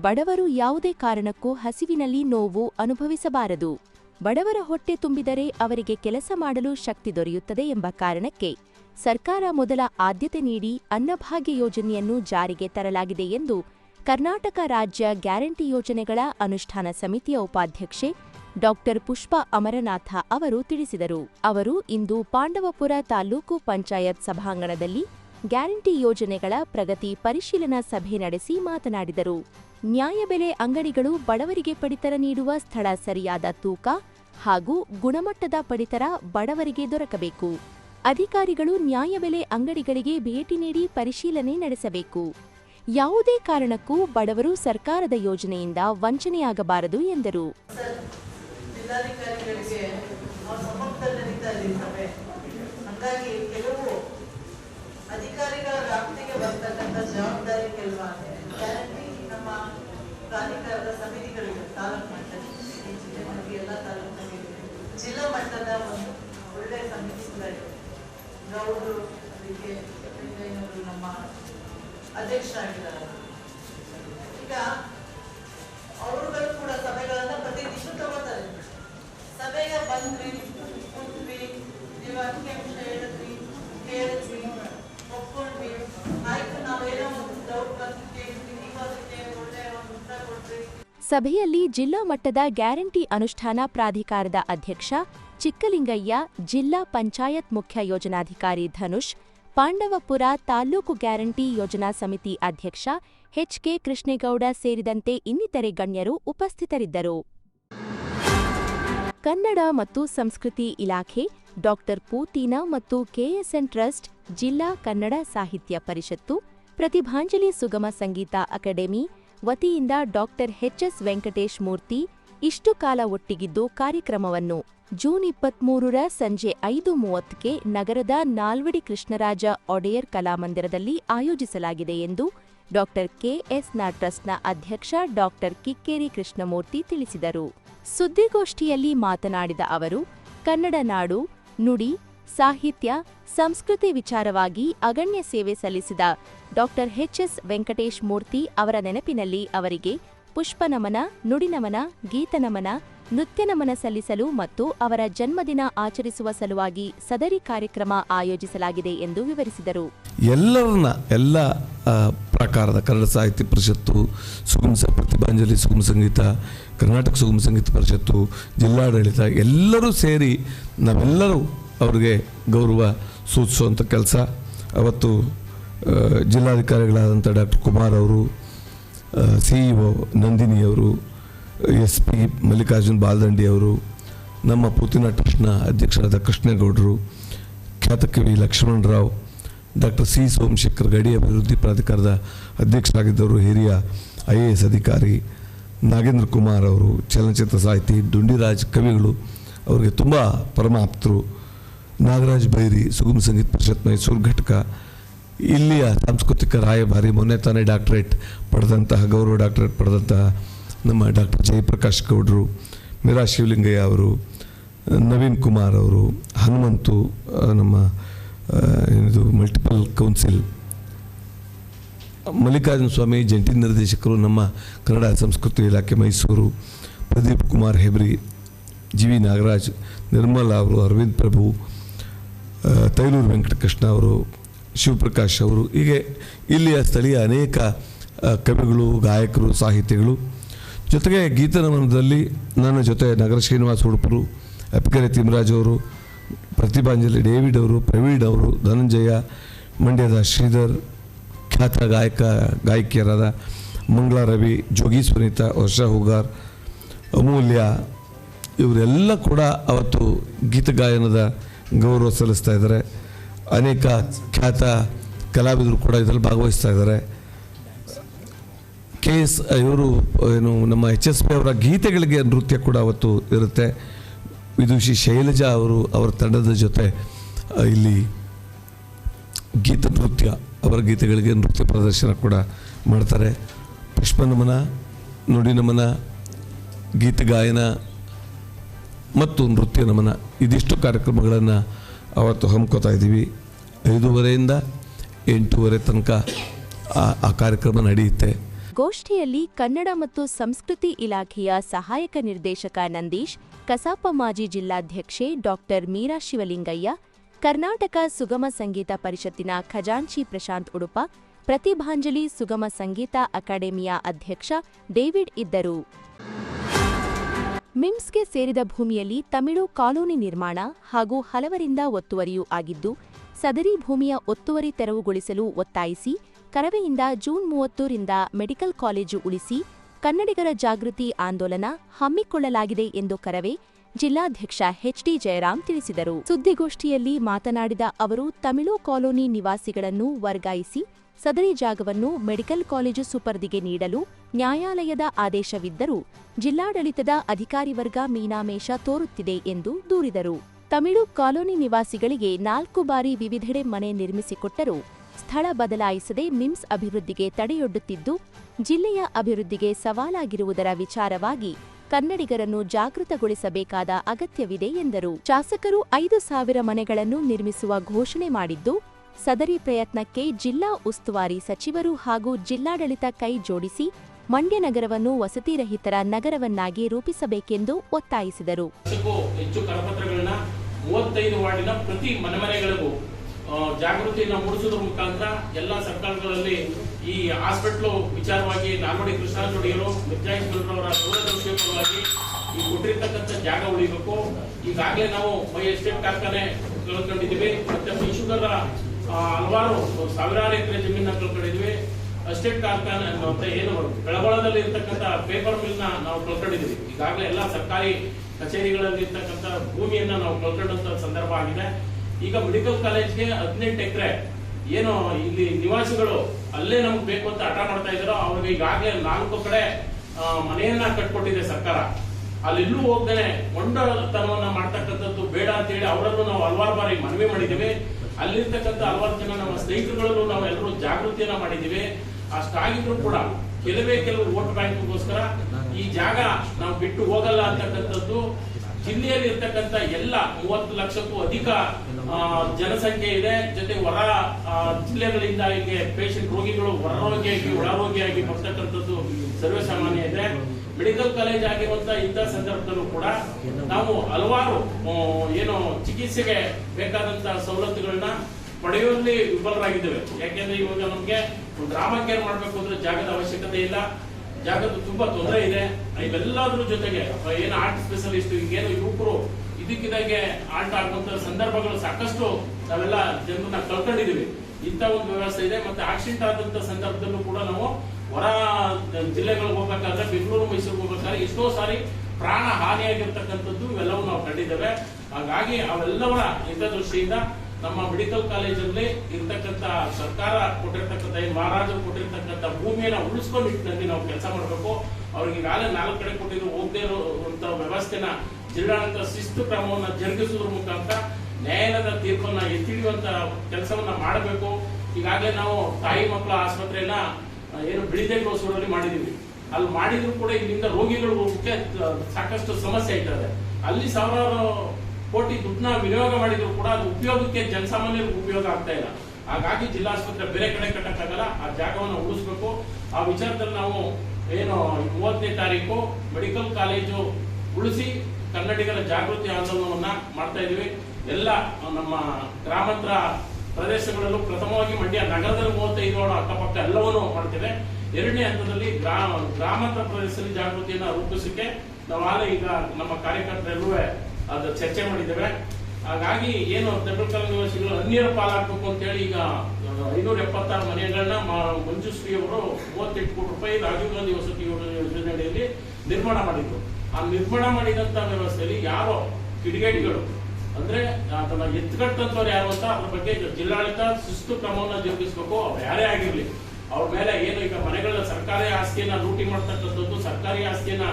ಬಡವರು ಯಾವುದೇ ಕಾರಣಕ್ಕೂ ಹಸಿವಿನಲ್ಲಿ ನೋವು ಅನುಭವಿಸಬಾರದು. ಬಡವರ ಹೊಟ್ಟೆ ತುಂಬಿದರೆ ಅವರಿಗೆ ಕೆಲಸ ಮಾಡಲು ಶಕ್ತಿ ದೊರೆಯುತ್ತದೆ ಎಂಬ ಕಾರಣಕ್ಕೆ ಸರ್ಕಾರ ಮೊದಲ ಆದ್ಯತೆ ನೀಡಿ ಅನ್ನಭಾಗ್ಯ ಯೋಜನೆಯನ್ನು ಜಾರಿಗೆ ತರಲಾಗಿದೆ ಎಂದು ಕರ್ನಾಟಕ ರಾಜ್ಯ ಗ್ಯಾರಂಟಿ ಯೋಜನೆಗಳ ಅನುಷ್ಠಾನ ಸಮಿತಿಯ ಉಪಾಧ್ಯಕ್ಷೆ ಡಾಕ್ಟರ್ ಪುಷ್ಪಾ ಅಮರನಾಥ ಅವರು ತಿಳಿಸಿದರು. ಅವರು ಇಂದು ಪಾಂಡವಪುರ ತಾಲೂಕು ಪಂಚಾಯತ್ ಸಭಾಂಗಣದಲ್ಲಿ ಗ್ಯಾರಂಟಿ ಯೋಜನೆಗಳ ಪ್ರಗತಿ ಪರಿಶೀಲನಾ ಸಭೆ ನಡೆಸಿ ಮಾತನಾಡಿದರು. ನ್ಯಾಯಬೆಲೆ ಅಂಗಡಿಗಳು ಬಡವರಿಗೆ ಪಡಿತರ ನೀಡುವ ಸ್ಥಳ ಸರಿಯಾದ ತೂಕ ಹಾಗೂ ಗುಣಮಟ್ಟದ ಪಡಿತರ ಬಡವರಿಗೆ ದೊರಕಬೇಕು. ಅಧಿಕಾರಿಗಳು ನ್ಯಾಯಬೆಲೆ ಅಂಗಡಿಗಳಿಗೆ ಭೇಟಿ ನೀಡಿ ಪರಿಶೀಲನೆ ನಡೆಸಬೇಕು. ಯಾವುದೇ ಕಾರಣಕ್ಕೂ ಬಡವರು ಸರ್ಕಾರದ ಯೋಜನೆಯಿಂದ ವಂಚನೆಯಾಗಬಾರದು ಎಂದರು. ಹಾಗಾಗಿ ಕೆಲವು ಅಧಿಕಾರಿಗಳ ವ್ಯಾಪ್ತಿಗೆ ಬರ್ತಕ್ಕಂಥ ನಮ್ಮ ಪ್ರಾಧಿಕಾರದ ಸಮಿತಿಗಳಿವೆ ತಾಲೂಕು ಮಟ್ಟದಲ್ಲಿ ಎಲ್ಲ ತಾಲೂಕಿನಲ್ಲಿ ಜಿಲ್ಲಾ ಮಟ್ಟದ ಒಂದು ಸಮಿತಿಗಳಿವೆ ಗೌಡರು ಅದಕ್ಕೆ ವೆಂಕಯ್ಯನವರು ನಮ್ಮ ಈಗ ಅವರುಗಳು ಕೂಡ ಸಭೆಗಳನ್ನ ಪ್ರತಿ ದಿವಸ ತಗೋತಾರೆ ಸಭೆಗೆ ಬಂದ್ವಿ ಕೂತ್ವಿ ನೀವು ಹೇಳಿದ್ವಿ ಕೇಳಿದ್ವಿ ಒಪ್ಕೊಂಡ್ವಿ ಆಯ್ತು ನಾವೇನೋ ಸಭೆಯಲ್ಲಿ ಜಿಲ್ಲಾ ಮಟ್ಟದ ಗ್ಯಾರಂಟಿ ಅನುಷ್ಠಾನ ಪ್ರಾಧಿಕಾರದ ಅಧ್ಯಕ್ಷ ಚಿಕ್ಕಲಿಂಗಯ್ಯ, ಜಿಲ್ಲಾ ಪಂಚಾಯತ್ ಮುಖ್ಯ ಯೋಜನಾಧಿಕಾರಿ ಧನುಷ್, ಪಾಂಡವಪುರ ತಾಲೂಕು ಗ್ಯಾರಂಟಿ ಯೋಜನಾ ಸಮಿತಿ ಅಧ್ಯಕ್ಷ ಎಚ್ಕೆ ಕೃಷ್ಣೇಗೌಡ ಸೇರಿದಂತೆ ಇನ್ನಿತರೆ ಗಣ್ಯರು ಉಪಸ್ಥಿತರಿದ್ದರು. ಕನ್ನಡ ಮತ್ತು ಸಂಸ್ಕೃತಿ ಇಲಾಖೆ, ಡಾಕ್ಟರ್ ಪೂತೀನ ಮತ್ತು ಕೆಎಸ್ಎನ್ ಟ್ರಸ್ಟ್, ಜಿಲ್ಲಾ ಕನ್ನಡ ಸಾಹಿತ್ಯ ಪರಿಷತ್ತು ಪ್ರತಿಭಾಂಜಲಿ ಸುಗಮ ಸಂಗೀತ ಅಕಾಡೆಮಿ ವತಿಯಿಂದ doctor H S Venkatesh Murthy ಇಷ್ಟು ಕಾಲ ಒಟ್ಟಿಗಿದ್ದು ಕಾರ್ಯಕ್ರಮವನ್ನು ಜೂನ್ ಇಪ್ಪತ್ಮೂರರ ಸಂಜೆ ಐದು ಮೂವತ್ತಕ್ಕೆ ನಗರದ ನಾಲ್ವಡಿ ಕೃಷ್ಣರಾಜ ಒಡೆಯರ್ ಕಲಾಮಂದಿರದಲ್ಲಿ ಆಯೋಜಿಸಲಾಗಿದೆ ಎಂದು ಡಾಕ್ಟರ್ ಕೆಎಸ್ನ ಟ್ರಸ್ಟ್ನ ಅಧ್ಯಕ್ಷ ಡಾಕ್ಟರ್ ಕಿಕ್ಕೇರಿ ಕೃಷ್ಣಮೂರ್ತಿ ತಿಳಿಸಿದರು. ಸುದ್ದಿಗೋಷ್ಠಿಯಲ್ಲಿ ಮಾತನಾಡಿದ ಅವರು, ಕನ್ನಡ ನಾಡು ನುಡಿ ಸಾಹಿತ್ಯ, ಸಂಸ್ಕೃತಿ ವಿಚಾರವಾಗಿ ಅಗಣ್ಯ ಸೇವೆ ಸಲ್ಲಿಸಿದ ಡಾಕ್ಟರ್ ಎಚ್ಎಸ್ ವೆಂಕಟೇಶ್ ಮೂರ್ತಿ ಅವರ ನೆನಪಿನಲ್ಲಿ ಅವರಿಗೆ ಪುಷ್ಪನಮನ, ನುಡಿನಮನ, ಗೀತನಮನ, ನೃತ್ಯನಮನ ಸಲ್ಲಿಸಲು ಮತ್ತು ಅವರ ಜನ್ಮದಿನ ಆಚರಿಸುವ ಸಲುವಾಗಿ ಸದರಿ ಕಾರ್ಯಕ್ರಮ ಆಯೋಜಿಸಲಾಗಿದೆ ಎಂದು ವಿವರಿಸಿದರು. ಎಲ್ಲರನ್ನ, ಎಲ್ಲ ಪ್ರಕಾರದ ಕನ್ನಡ ಸಾಹಿತ್ಯ ಪರಿಷತ್ತು, ಸುಗಮ ಪ್ರತಿಭಾಂಜಲಿ ಸುಗಮ ಸಂಗೀತ, ಕರ್ನಾಟಕ ಸುಗಮ ಸಂಗೀತ ಪರಿಷತ್ತು, ಜಿಲ್ಲಾಡಳಿತ ಎಲ್ಲರೂ ಸೇರಿ ನಾವೆಲ್ಲರೂ ಅವರಿಗೆ ಗೌರವ ಸೂಚಿಸುವಂಥ ಕೆಲಸ. ಅವತ್ತು ಜಿಲ್ಲಾಧಿಕಾರಿಗಳಾದಂಥ ಡಾಕ್ಟರ್ ಕುಮಾರ್ ಅವರು ಸಿ ಇ ಒ ನಂದಿನಿಯವರು ಎಸ್ ಪಿ ಮಲ್ಲಿಕಾರ್ಜುನ್ ಬಾಲದಂಡಿ ಅವರು, ನಮ್ಮ ಪೂತಿನ ಟ್ರಸ್ಟ್ನ ಅಧ್ಯಕ್ಷರಾದ ಕೃಷ್ಣೇಗೌಡರು, ಖ್ಯಾತ ಕವಿ ಲಕ್ಷ್ಮಣರಾವ್ ಡಾಕ್ಟರ್ ಸಿ ಸೋಮಶೇಖರ್ ಗಡಿ ಅಭಿವೃದ್ಧಿ ಪ್ರಾಧಿಕಾರದ ಅಧ್ಯಕ್ಷರಾಗಿದ್ದವರು ಹಿರಿಯ ಐ ಎ ಎಸ್ ಅಧಿಕಾರಿ ನಾಗೇಂದ್ರ ಕುಮಾರ್ ಅವರು, ಚಲನಚಿತ್ರ ಸಾಹಿತಿ ಡುಂಡಿರಾಜ್ ಕವಿಗಳು, ಅವರಿಗೆ ತುಂಬ ಪರಮಾಪ್ತರು. ನಾಗರಾಜ್ ಬೈರಿ, ಸುಗಮ ಸಂಗೀತ ಪರಿಷತ್ ಮೈಸೂರು ಘಟಕ, ಇಲ್ಲಿಯ ಸಾಂಸ್ಕೃತಿಕ ರಾಯಭಾರಿ, ಮೊನ್ನೆ ತಾನೇ ಡಾಕ್ಟರೇಟ್ ಪಡೆದಂತಹ, ಗೌರವ ಡಾಕ್ಟರೇಟ್ ಪಡೆದಂತಹ ನಮ್ಮ ಡಾಕ್ಟರ್ ಜಯಪ್ರಕಾಶ್ ಗೌಡರು, ಮೀರಾ ಶಿವಲಿಂಗಯ್ಯ ಅವರು, ನವೀನ್ ಕುಮಾರ್ ಅವರು, ಹನುಮಂತು ನಮ್ಮ ಇದು ಮಲ್ಟಿಪಲ್ ಕೌನ್ಸಿಲ್ ಮಲ್ಲಿಕಾರ್ಜುನ ಸ್ವಾಮಿ, ಜಂಟಿ ನಿರ್ದೇಶಕರು, ನಮ್ಮ ಕನ್ನಡ ಸಂಸ್ಕೃತಿ ಇಲಾಖೆ ಮೈಸೂರು, ಪ್ರದೀಪ್ ಕುಮಾರ್ ಹೆಬ್ರಿ, ಜಿ ವಿ ನಾಗರಾಜ್, ನಿರ್ಮಲಾ ಅವರು, ಅರವಿಂದ್ ಪ್ರಭು ತೈಲೂರು ವೆಂಕಟಕೃಷ್ಣ ಅವರು, ಶಿವಪ್ರಕಾಶ್ ಅವರು, ಹೀಗೆ ಇಲ್ಲಿಯ ಸ್ಥಳೀಯ ಅನೇಕ ಕವಿಗಳು, ಗಾಯಕರು, ಸಾಹಿತಿಗಳು. ಜೊತೆಗೆ ಗೀತನಮನದಲ್ಲಿ ನನ್ನ ಜೊತೆ ನಗರ ಶ್ರೀನಿವಾಸ ಉಡುಪರು ಅಪ್ಕೆರೆ ತಿಮರಾಜ್ ಅವರು, ಪ್ರತಿಭಾಂಜಲಿ ಡೇವಿಡ್ ಅವರು, ಪ್ರವೀಣ್ ಅವರು, ಧನಂಜಯ, ಮಂಡ್ಯದ ಶ್ರೀಧರ್, ಖ್ಯಾತ ಗಾಯಕ, ಗಾಯಕಿಯರಾದ ಮಂಗಳ ರವಿ, ಜೋಗಿ ಸುನೀತಾ, ವರ್ಷ ಹುಗಾರ್, ಅಮೂಲ್ಯ, ಇವರೆಲ್ಲ ಕೂಡ ಅವತ್ತು ಗೀತಗಾಯನದ ಗೌರವ ಸಲ್ಲಿಸ್ತಾ ಇದ್ದಾರೆ. ಅನೇಕ ಖ್ಯಾತ ಕಲಾವಿದರು ಕೂಡ ಇದರಲ್ಲಿ ಭಾಗವಹಿಸ್ತಾ ಇದ್ದಾರೆ. ಕೆ ಎಸ್ ಇವರು, ಏನು, ನಮ್ಮ ಎಚ್ ಎಸ್ ಪಿ ಅವರ ಗೀತೆಗಳಿಗೆ ನೃತ್ಯ ಕೂಡ ಅವತ್ತು ಇರುತ್ತೆ. ವಿದುಷಿ ಶೈಲಜಾ ಅವರು, ಅವರ ತಂಡದ ಜೊತೆ ಇಲ್ಲಿ ಗೀತ ನೃತ್ಯ, ಅವರ ಗೀತೆಗಳಿಗೆ ನೃತ್ಯ ಪ್ರದರ್ಶನ ಕೂಡ ಮಾಡ್ತಾರೆ. ಪುಷ್ಪ ನಮನ ನುಡಿ ನಮನ ಗೀತಗಾಯನ ಮತ್ತು ನೃತ್ಯ ನಮನ. ಇದಿಷ್ಟು ಕಾರ್ಯಕ್ರಮಗಳನ್ನು ಅವತ್ತು ಹಮ್ಕೋತಾ ಇದ್ದೀವಿ. ಐದೂವರೆಯಿಂದ ಎಂಟೂವರೆ ತನಕ ಆ ಕಾರ್ಯಕ್ರಮ ನಡೆಯುತ್ತೆ. ಗೋಷ್ಠಿಯಲ್ಲಿ ಕನ್ನಡ ಮತ್ತು ಸಂಸ್ಕೃತಿ ಇಲಾಖೆಯ ಸಹಾಯಕ ನಿರ್ದೇಶಕ ನಂದೀಶ್, ಕಸಾಪ ಮಾಜಿ ಜಿಲ್ಲಾಧ್ಯಕ್ಷೆ ಡಾಕ್ಟರ್ ಮೀರಾ ಶಿವಲಿಂಗಯ್ಯ, ಕರ್ನಾಟಕ ಸುಗಮ ಸಂಗೀತ ಪರಿಷತ್ತಿನ ಖಜಾಂಚಿ ಪ್ರಶಾಂತ್ ಉಡುಪ, ಪ್ರತಿಭಾಂಜಲಿ ಸುಗಮ ಸಂಗೀತ ಅಕಾಡೆಮಿಯ ಅಧ್ಯಕ್ಷ ಡೇವಿಡ್ ಇದ್ದರು. ಮಿಮ್ಸ್ಗೆ ಸೇರಿದ ಭೂಮಿಯಲ್ಲಿ ತಮಿಳು ಕಾಲೋನಿ ನಿರ್ಮಾಣ ಹಾಗೂ ಹಲವರಿಂದ ಒತ್ತುವರಿಯೂ ಆಗಿದ್ದು, ಸದರಿ ಭೂಮಿಯ ಒತ್ತುವರಿ ತೆರವುಗೊಳಿಸಲು ಒತ್ತಾಯಿಸಿ, ಕರವೆಯಿಂದ ಜೂನ್ ಮೂವತ್ತರಿಂದ ಮೆಡಿಕಲ್ ಕಾಲೇಜು ಉಳಿಸಿ, ಕನ್ನಡಿಗರ ಜಾಗೃತಿ ಆಂದೋಲನ ಹಮ್ಮಿಕೊಳ್ಳಲಾಗಿದೆ ಎಂದು ಕರವೇ ಜಿಲ್ಲಾಧ್ಯಕ್ಷ ಎಚ್ಡಿ ಜಯರಾಮ್ ತಿಳಿಸಿದರು. ಸುದ್ದಿಗೋಷ್ಠಿಯಲ್ಲಿ ಮಾತನಾಡಿದ ಅವರು, ತಮಿಳು ಕಾಲೋನಿ ನಿವಾಸಿಗಳನ್ನು ವರ್ಗಾಯಿಸಿ ಸದರಿ ಜಾಗವನ್ನು ಮೆಡಿಕಲ್ ಕಾಲೇಜು ಸುಪರ್ದಿಗೆ ನೀಡಲು ನ್ಯಾಯಾಲಯದ ಆದೇಶವಿದ್ದರೂ ಜಿಲ್ಲಾಡಳಿತದ ಅಧಿಕಾರಿ ವರ್ಗ ಮೀನಾಮೇಷ ತೋರುತ್ತಿದೆ ಎಂದು ದೂರಿದರು. ತಮಿಳು ಕಾಲೋನಿ ನಿವಾಸಿಗಳಿಗೆ ನಾಲ್ಕು ಬಾರಿ ವಿವಿಧೆಡೆ ಮನೆ ನಿರ್ಮಿಸಿಕೊಟ್ಟರೂ ಸ್ಥಳ ಬದಲಾಯಿಸದೆ ಮಿಮ್ಸ್ ಅಭಿವೃದ್ಧಿಗೆ ತಡೆಯೊಡ್ಡುತ್ತಿದ್ದು, ಜಿಲ್ಲೆಯ ಅಭಿವೃದ್ಧಿಗೆ ಸವಾಲಾಗಿರುವುದರ ವಿಚಾರವಾಗಿ ಕನ್ನಡಿಗರನ್ನು ಜಾಗೃತಗೊಳಿಸಬೇಕಾದ ಅಗತ್ಯವಿದೆ ಎಂದರು. ಶಾಸಕರು ಐದು ಸಾವಿರ ಮನೆಗಳನ್ನು ನಿರ್ಮಿಸುವ ಘೋಷಣೆ ಮಾಡಿದ್ದು ಸದರಿ ಪ್ರಯತ್ನಕ್ಕೆ ಜಿಲ್ಲಾ ಉಸ್ತುವಾರಿ ಸಚಿವರು ಹಾಗೂ ಜಿಲ್ಲಾಡಳಿತ ಕೈ ಜೋಡಿಸಿ ಮಂಡ್ಯ ನಗರವನ್ನು ವಸತಿರಹಿತರ ನಗರವನ್ನಾಗಿ ರೂಪಿಸಬೇಕೆಂದು ಒತ್ತಾಯಿಸಿದರು. ಹೆಚ್ಚು ಕರಪತ್ರಗಳನ್ನ ಮೂವತ್ತೈದು ವಾರ್ಡಿನ ಪ್ರತಿ ಮನೆಮನೆಗಳಿಗೂ ಜಾಗೃತಿಯನ್ನು ಮೂಡಿಸುವುದರ ಮುಖಾಂತರ ಎಲ್ಲ ಸರ್ಕಾರಗಳಲ್ಲಿ ಈ ಹಾಸ್ಪಿಟ್ಲು ವಿಚಾರವಾಗಿ ನಾಲ್ವಡಿ ಕೃಷ್ಣಾಜೋಡಿಯರು ಮಿರ್ಜಾಯಿಸ್ಬಲ್ರವರ ದೂರದರ್ಶಿಯ ಪರವಾಗಿ ಈ ಕೊಟ್ಟಿರ್ತಕ್ಕಂಥ ಜಾಗ ಉಳಿಬೇಕು. ಈಗಾಗಲೇ ನಾವು ಮೈ ಎಸ್ಟೇಟ್ ಕಾರ್ಖಾನೆ ಕಳ್ಕೊಂಡಿದ್ದೀವಿ. ಮತ್ತೆ ಮೈಸೂರ ಹಲವಾರು ಸಾವಿರಾರು ಎಕರೆ ಜಮೀನ ಕಳ್ಕೊಂಡಿದ್ವಿ ಅಸ್ಟೇಟ್ ಕಾರ್ಖಾನೆ ಮತ್ತೆ ಏನು ಬೆಳಗೊಳದಲ್ಲಿ ಇರ್ತಕ್ಕಂಥ ಪೇಪರ್ ಮಿಲ್ ನಾವು ಕಳ್ಕೊಂಡಿದ್ದೀವಿ. ಈಗಾಗಲೇ ಎಲ್ಲ ಸರ್ಕಾರಿ ಕಚೇರಿಗಳಲ್ಲಿ ಇರ್ತಕ್ಕಂಥ ಭೂಮಿಯನ್ನ ನಾವು ಕಳ್ಕೊಂಡಂತ ಸಂದರ್ಭ ಆಗಿದೆ. ಈಗ ಮೆಡಿಕಲ್ ಕಾಲೇಜ್ಗೆ ಹದಿನೆಂಟು ಎಕರೆ ಏನು ಇಲ್ಲಿ ನಿವಾಸಿಗಳು ಅಲ್ಲೇ ನಮ್ಗೆ ಬೇಕು ಅಂತ ಹಠ ಮಾಡ್ತಾ ಇದ್ರು ಅವ್ರಿಗೆ ಈಗಾಗಲೇ ನಾಲ್ಕು ಕಡೆ ಮನೆಯನ್ನ ಕಟ್ಕೊಟ್ಟಿದೆ ಸರ್ಕಾರ. ಅಲ್ಲೆಲ್ಲೂ ಹೋಗ್ದೇನೆ ಒಂಡತನವನ್ನ ಮಾಡ್ತಕ್ಕಂಥದ್ದು ಬೇಡ ಅಂತ ಹೇಳಿ ಅವರನ್ನು ನಾವು ಹಲವಾರು ಬಾರಿ ಮನವಿ ಮಾಡಿದ್ದೀವಿ. ಅಲ್ಲಿರ್ತಕ್ಕಂಥ ಹಲವಾರು ಜನ ನಮ್ಮ ಸ್ನೇಹಿತರುಗಳಲ್ಲೂ ನಾವು ಎಲ್ಲರೂ ಜಾಗೃತಿಯನ್ನ ಮಾಡಿದ್ದೀವಿ. ಅಷ್ಟಾಗಿದ್ರು ಕೂಡ ಕೆಲವೇ ಕೆಲವು ವೋಟ್ ಬ್ಯಾಂಕ್ಗೋಸ್ಕರ ಈ ಜಾಗ ನಾವು ಬಿಟ್ಟು ಹೋಗಲ್ಲ ಅಂತಕ್ಕಂಥದ್ದು ಜಿಲ್ಲೆಯಲ್ಲಿ ಇರ್ತಕ್ಕಂಥ ಎಲ್ಲ ಮೂವತ್ತು ಲಕ್ಷಕ್ಕೂ ಅಧಿಕ ಜನಸಂಖ್ಯೆ ಇದೆ. ಜೊತೆ ಹೊರ ಜಿಲ್ಲೆಗಳಿಂದ ಹೀಗೆ ಪೇಷಂಟ್ ರೋಗಿಗಳು ಹೊರರೋಗಿಯಾಗಿ, ಒಳರೋಗಿಯಾಗಿ ಬರ್ತಕ್ಕಂಥದ್ದು ಸರ್ವೇ ಸಾಮಾನ್ಯ ಇದೆ. ಮೆಡಿಕಲ್ ಕಾಲೇಜ್ ಆಗಿರುವಂತ ಇಂಥ ಸಂದರ್ಭದಲ್ಲೂ ಕೂಡ ನಾವು ಹಲವಾರು ಏನು ಚಿಕಿತ್ಸೆಗೆ ಬೇಕಾದಂತಹ ಸವಲತ್ತುಗಳನ್ನ ಪಡೆಯುವಲ್ಲಿ ವಿಫಲರಾಗಿದ್ದೇವೆ. ಯಾಕೆಂದ್ರೆ ಇವಾಗ ನಮಗೆ ಗ್ರಾಮ ಕೇರ್ ಮಾಡಬೇಕು ಅಂದ್ರೆ ಜಾಗದ ಅವಶ್ಯಕತೆ ಇಲ್ಲ. ಜಾಗದ ತುಂಬಾ ತೊಂದರೆ ಇದೆ. ಇವೆಲ್ಲದ್ರ ಜೊತೆಗೆ ಏನು ಆರ್ಟ್ ಸ್ಪೆಷಲಿಸ್ಟ್ ಏನು ಯುವಕರು ಇದಕ್ಕಿದಾಗೆ ಆರ್ಟ್ ಆಗುವಂತ ಸಂದರ್ಭಗಳು ಸಾಕಷ್ಟು ನಾವೆಲ್ಲ ಜನರನ್ನ ಕಳ್ಕೊಂಡಿದೀವಿ ಇಂಥ ಒಂದು ವ್ಯವಸ್ಥೆ ಇದೆ. ಮತ್ತೆ ಆಕ್ಸಿಡೆಂಟ್ ಆದಂತ ಸಂದರ್ಭದಲ್ಲೂ ಕೂಡ ನಾವು ಹೊರ ಜಿಲ್ಲೆಗಳಿಗೆ ಹೋಗ್ಬೇಕಾದ್ರೆ ಬೆಂಗಳೂರು ಮೈಸೂರು ಹೋಗ್ಬೇಕಾದ್ರೆ ಎಷ್ಟೋ ಸಾರಿ ಪ್ರಾಣ ಹಾನಿಯಾಗಿರ್ತಕ್ಕಂಥದ್ದು ಇವೆಲ್ಲವೂ ನಾವು ಕಂಡಿದ್ದೇವೆ. ಹಾಗಾಗಿ ಅವೆಲ್ಲವರ ಹಿತದೃಷ್ಟಿಯಿಂದ ನಮ್ಮ ಮೆಡಿಕಲ್ ಕಾಲೇಜಲ್ಲಿ ಇರ್ತಕ್ಕಂಥ ಸರ್ಕಾರ ಕೊಟ್ಟಿರ್ತಕ್ಕಂಥ ಮಹಾರಾಜರು ಕೊಟ್ಟಿರ್ತಕ್ಕಂಥ ಭೂಮಿಯನ್ನು ಉಳಿಸ್ಕೊಂಡು ನಿಟ್ಟಿನಲ್ಲಿ ನಾವು ಕೆಲಸ ಮಾಡಬೇಕು. ಅವ್ರಿಗೆ ಈಗಾಗಲೇ ನಾಲ್ಕು ಕಡೆ ಕೊಟ್ಟಿದ್ದು ಹೋಗದೇ ಇರುವಂತ ವ್ಯವಸ್ಥೆನ ಜಿಲ್ಲಾಡಳಿತ ಶಿಸ್ತು ಕ್ರಮವನ್ನು ಜರುಗಿಸುವುದ್ರ ಮುಖಾಂತರ ನ್ಯಾಯಾಲಯದ ತೀರ್ಪನ್ನು ಎತ್ತಿಡಿಯುವಂತ ಕೆಲಸವನ್ನ ಮಾಡಬೇಕು. ಈಗಾಗಲೇ ನಾವು ತಾಯಿ ಮಕ್ಕಳ ಆಸ್ಪತ್ರೆಯನ್ನ ಏನು ಕ್ಲೋಸ್ ಹೊಸೂರಲ್ಲಿ ಮಾಡಿದ್ದೀವಿ ಅಲ್ಲಿ ಮಾಡಿದ್ರು ಕೂಡ ಇಲ್ಲಿಂದ ರೋಗಿಗಳು ಹೋಗಕ್ಕೆ ಸಾಕಷ್ಟು ಸಮಸ್ಯೆ ಆಯ್ತದೆ ಅಲ್ಲಿ ಸಾವಿರಾರು ಕೋಟಿ ದುಡ್ಡನ್ನ ವಿನಿಯೋಗ ಮಾಡಿದ್ರು ಕೂಡ ಅದು ಉಪಯೋಗಕ್ಕೆ ಜನಸಾಮಾನ್ಯರಿಗೆ ಉಪಯೋಗ ಆಗ್ತಾ ಇಲ್ಲ. ಹಾಗಾಗಿ ಜಿಲ್ಲಾಸ್ಪತ್ರೆ ಬೇರೆ ಕಡೆ ಕಟ್ಟಕ್ಕಾಗಲ್ಲ, ಆ ಜಾಗವನ್ನು ಉಳಿಸ್ಬೇಕು. ಆ ವಿಚಾರದಲ್ಲಿ ನಾವು ಏನು, ಮೂವತ್ತನೇ ತಾರೀಕು ಮೆಡಿಕಲ್ ಕಾಲೇಜು ಉಳಿಸಿ ಕನ್ನಡಿಗರ ಜಾಗೃತಿ ಆಂದೋಲನವನ್ನ ಮಾಡ್ತಾ ಇದೀವಿ ಎಲ್ಲ ನಮ್ಮ ಗ್ರಾಮಾಂತರ ಪ್ರದೇಶಗಳಲ್ಲೂ ಪ್ರಥಮವಾಗಿ ಮಂಡ್ಯ ನಗರದಲ್ಲಿ ಮೂವತ್ತೈದು ಅಕ್ಕಪಕ್ಕ ಎಲ್ಲವನ್ನೂ ಮಾಡ್ತೇವೆ. ಎರಡನೇ ಹಂತದಲ್ಲಿ ಗ್ರಾಮ, ಗ್ರಾಮಾಂತರ ಪ್ರದೇಶದಲ್ಲಿ ಜಾಗೃತಿಯನ್ನು ರೂಪಿಸಕ್ಕೆ ನಾವು ಈಗ ನಮ್ಮ ಕಾರ್ಯಕರ್ತರೆಲ್ಲೂ ಅದು ಚರ್ಚೆ ಮಾಡಿದ್ದೇವೆ. ಹಾಗಾಗಿ ಏನು ತೆಂಡೂಲ್ಕರ್ ನಿವಾಸಿಗಳು ಅನ್ಯರ ಪಾಲಾಗಬೇಕು ಅಂತ ಹೇಳಿ ಈಗ ಐನೂರ ಎಪ್ಪತ್ತಾರು ಮನೆಗಳನ್ನ ಮಂಜುಶ್ರೀ ಅವರು ಮೂವತ್ತೆಂಟು ಕೋಟಿ ರೂಪಾಯಿ ರಾಜೀವ್ ಗಾಂಧಿ ವಸತಿ ಯೋಜನೆಯಲ್ಲಿ ನಿರ್ಮಾಣ ಮಾಡಿದ್ರು. ಆ ನಿರ್ಮಾಣ ಮಾಡಿದಂತ ವ್ಯವಸ್ಥೆಯಲ್ಲಿ ಯಾರೋ ಕಿಡಿಗೇಡಿಗಳು ಅಂದ್ರೆ ಅದನ್ನ ಎತ್ಕಟ್ಟಂತವ್ರು ಯಾರು ಅಂತ ಅದ್ರ ಬಗ್ಗೆ ಜಿಲ್ಲಾಡಳಿತ ಶಿಸ್ತು ಕ್ರಮವನ್ನ ಜರುಗಿಸಬೇಕು. ಅವ್ರು ಯಾರೇ ಆಗಿರ್ಲಿ. ಅವ್ರ ಮೇಲೆ ಏನು ಈಗ ಮನೆಗಳ ಸರ್ಕಾರಿ ಆಸ್ತಿಯನ್ನ ಲೂಟಿ ಮಾಡ್ತಕ್ಕಂಥದ್ದು, ಸರ್ಕಾರಿ ಆಸ್ತಿಯನ್ನ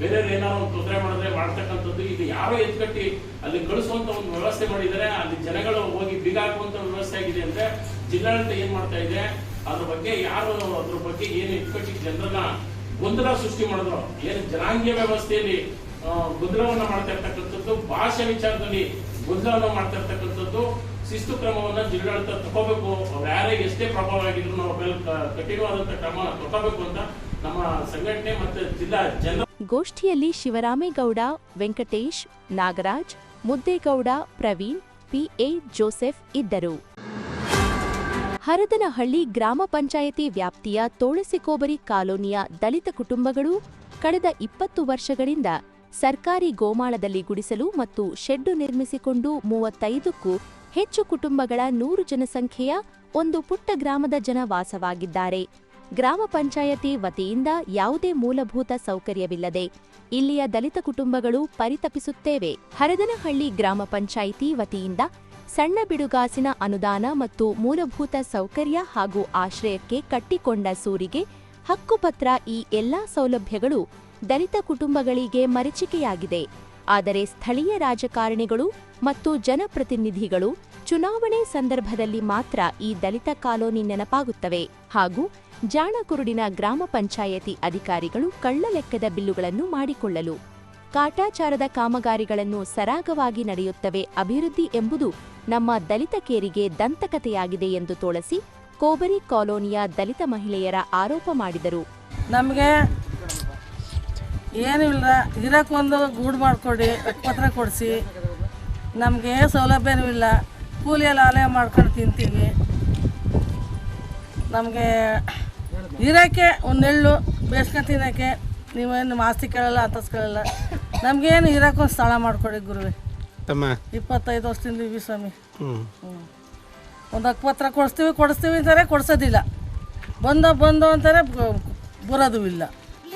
ಬೇರೆ ಏನಾದ್ರು ತೊಂದರೆ ಮಾಡಿದ್ರೆ ಮಾಡ್ತಕ್ಕಂಥದ್ದು, ಇದು ಯಾರೋ ಎತ್ಕಟ್ಟಿ ಅಲ್ಲಿ ಕಳಿಸುವಂತ ಒಂದು ವ್ಯವಸ್ಥೆ ಮಾಡಿದರೆ ಅಲ್ಲಿ ಜನಗಳು ಹೋಗಿ ಬೀಗ ಹಾಕುವಂತ ವ್ಯವಸ್ಥೆ ಆಗಿದೆ ಅಂದ್ರೆ ಜಿಲ್ಲಾಡಳಿತ ಏನ್ ಮಾಡ್ತಾ ಇದೆ? ಅದ್ರ ಬಗ್ಗೆ ಯಾರು ಅದ್ರ ಬಗ್ಗೆ ಏನು ಎತ್ಕಟ್ಟಿ ಜನರನ್ನ ಗೊಂದಲ ಸೃಷ್ಟಿ ಮಾಡಿದ್ರು? ಏನು ಜನಾಂಗೀಯ ವ್ಯವಸ್ಥೆಯಲ್ಲಿ ಗೊಂದಲವನ್ನ ಮಾಡ್ತಾ ಇರ್ತಕ್ಕಂಥದ್ದು, ಭಾಷೆ ವಿಚಾರದಲ್ಲಿ ಗೊಂದಲವನ್ನ ಮಾಡ್ತಾ ಇರ್ತಕ್ಕಂಥದ್ದು ಶಿಸ್ತು ಕ್ರಮವನ್ನು ಜಿಲ್ಲಾಡಳಿತ ತಗೋಬೇಕು. ಅವ್ರು ಯಾರೇ ಎಷ್ಟೇ ಪ್ರಭಾವ ಆಗಿದ್ರು ಅವ್ರ ಮೇಲೆ ಕ- ಕ್ರಮ ತಗೋಬೇಕು ಅಂತ ನಮ್ಮ ಸಂಘಟನೆ ಮತ್ತು ಜಿಲ್ಲಾ ಜನ ಗೋಷ್ಠಿಯಲ್ಲಿ ಶಿವರಾಮೇಗೌಡ, ವೆಂಕಟೇಶ್, ನಾಗರಾಜ್, ಮುದ್ದೇಗೌಡ, ಪ್ರವೀಣ್, ಪಿಎ ಜೋಸೆಫ್ ಇದ್ದರು. ಹರದನಹಳ್ಳಿ ಗ್ರಾಮ ಪಂಚಾಯತಿ ವ್ಯಾಪ್ತಿಯ ತೋಳಸಿಕೋಬರಿ ಕಾಲೋನಿಯ ದಲಿತ ಕುಟುಂಬಗಳು ಕಳೆದ ಇಪ್ಪತ್ತು ವರ್ಷಗಳಿಂದ ಸರ್ಕಾರಿ ಗೋಮಾಳದಲ್ಲಿ ಗುಡಿಸಲು ಮತ್ತು ಶೆಡ್ಡು ನಿರ್ಮಿಸಿಕೊಂಡು ಮೂವತ್ತೈದಕ್ಕೂ ಹೆಚ್ಚು ಕುಟುಂಬಗಳ ನೂರು ಜನಸಂಖ್ಯೆಯ ಒಂದು ಪುಟ್ಟ ಗ್ರಾಮದ ಜನ ವಾಸವಾಗಿದ್ದಾರೆ. ಗ್ರಾಮ ಪಂಚಾಯತಿ ವತಿಯಿಂದ ಯಾವುದೇ ಮೂಲಭೂತ ಸೌಕರ್ಯವಿಲ್ಲದೆ ಇಲ್ಲಿಯ ದಲಿತ ಕುಟುಂಬಗಳು ಪರಿತಪಿಸುತ್ತೇವೆ. ಹರದನಹಳ್ಳಿ ಗ್ರಾಮ ಪಂಚಾಯಿತಿ ವತಿಯಿಂದ ಸಣ್ಣ ಬಿಡುಗಾಸಿನ ಅನುದಾನ ಮತ್ತು ಮೂಲಭೂತ ಸೌಕರ್ಯ ಹಾಗೂ ಆಶ್ರಯಕ್ಕೆ ಕಟ್ಟಿಕೊಂಡ ಸೂರಿಗೆ ಹಕ್ಕುಪತ್ರ ಈ ಎಲ್ಲಾ ಸೌಲಭ್ಯಗಳು ದಲಿತ ಕುಟುಂಬಗಳಿಗೆ ಮರೀಚಿಕೆಯಾಗಿದೆ. ಆದರೆ ಸ್ಥಳೀಯ ರಾಜಕಾರಣಿಗಳು ಮತ್ತು ಜನಪ್ರತಿನಿಧಿಗಳು ಚುನಾವಣೆ ಸಂದರ್ಭದಲ್ಲಿ ಮಾತ್ರ ಈ ದಲಿತ ಕಾಲೋನಿ ನೆನಪಾಗುತ್ತವೆ. ಹಾಗೂ ಜಾಣಕುರುಡಿನ ಗ್ರಾಮ ಪಂಚಾಯತಿ ಅಧಿಕಾರಿಗಳು ಕಳ್ಳ ಲೆಕ್ಕದ ಬಿಲ್ಲುಗಳನ್ನು ಮಾಡಿಕೊಳ್ಳಲು, ಕಾಟಾಚಾರದ ಕಾಮಗಾರಿಗಳನ್ನು ಸರಾಗವಾಗಿ ನಡೆಯುತ್ತವೆ ಅಭಿವೃದ್ಧಿ ಎಂಬುದು ನಮ್ಮ ದಲಿತ ಕೇರಿಗೆ ದಂತಕಥೆಯಾಗಿದೆ ಎಂದು ತೋಳಸಿ ಕೋಬರಿ ಕಾಲೋನಿಯ ದಲಿತ ಮಹಿಳೆಯರ ಆರೋಪ ಮಾಡಿದರು. ನಮಗೆ ಏನೂ ಇಲ್ಲ ಇರೋಕ್ಕೊಂದು ಗೂಡು ಮಾಡಿಕೊಡಿ ಪತ್ರ ಕೊಡಿಸಿ. ನಮಗೆ ಸೌಲಭ್ಯನೂ ಇಲ್ಲ. ಕೂಲಿಯಲ್ಲಿ ಆಲಯ ಮಾಡ್ಕೊಂಡು ತಿಂತೀವಿ. ನಮಗೆ ಇರೋಕ್ಕೆ ಒಂದು ಎಳ್ಳು ಬೇಸ್ಕೊಂಡು ತಿನ್ನೋಕ್ಕೆ ನೀವೇನು ಮಾಸ್ತಿ ಕೇಳಲ್ಲ ಅಂತಸ್ಕೊಳ್ಳಲ್ಲ ನಮಗೇನು ಇರೋಕ್ಕೊಂದು ಸ್ಥಳ ಮಾಡಿಕೊಡಿ ಗುರುವೆ. ತಮ್ಮ. ಇಪ್ಪತ್ತೈದು ವರ್ಷದಿಂದ ಇವಿ ಸ್ವಾಮಿ. ಹ್ಞೂ ಒಂದು ಅಕ್ಪತ್ರ ಕೊಡಿಸ್ತೀವಿ ಕೊಡಿಸ್ತೀವಿ ಅಂತಾರೆ ಕೊಡಿಸೋದಿಲ್ಲ. ಬಂದೋ ಬಂದೋ ಅಂತಾರೆ ಬರೋದು ಇಲ್ಲ.